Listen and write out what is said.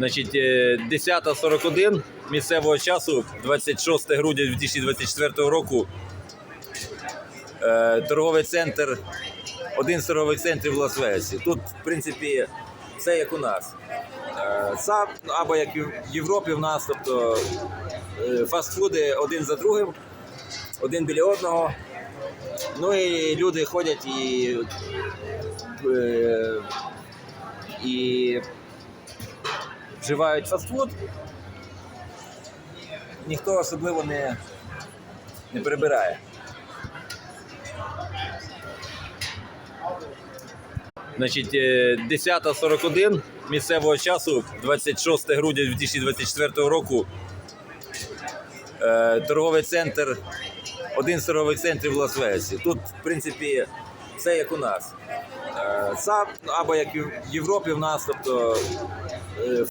Значить, е, 10.41 місцевого часу, 26 грудня 2024 року. е, Торговий центр, один з торгових центрів в Лас-Вегасі. Тут, в принципі, все як у нас. Е, Сам, або як в Європі в нас, тобто е, фастфуди один за другим, один біля одного. Ну і люди ходять і, е, і вживають фастфуд. Ніхто особливо не, не прибирає. Значить, е, 10.41 місцевого часу, 26 грудня 2024 року. е, Торговий центр, один з торгових центрів в Лас-Вегасі. Тут, в принципі, все як у нас. Е, Сам, або як в Європі в нас, тобто е,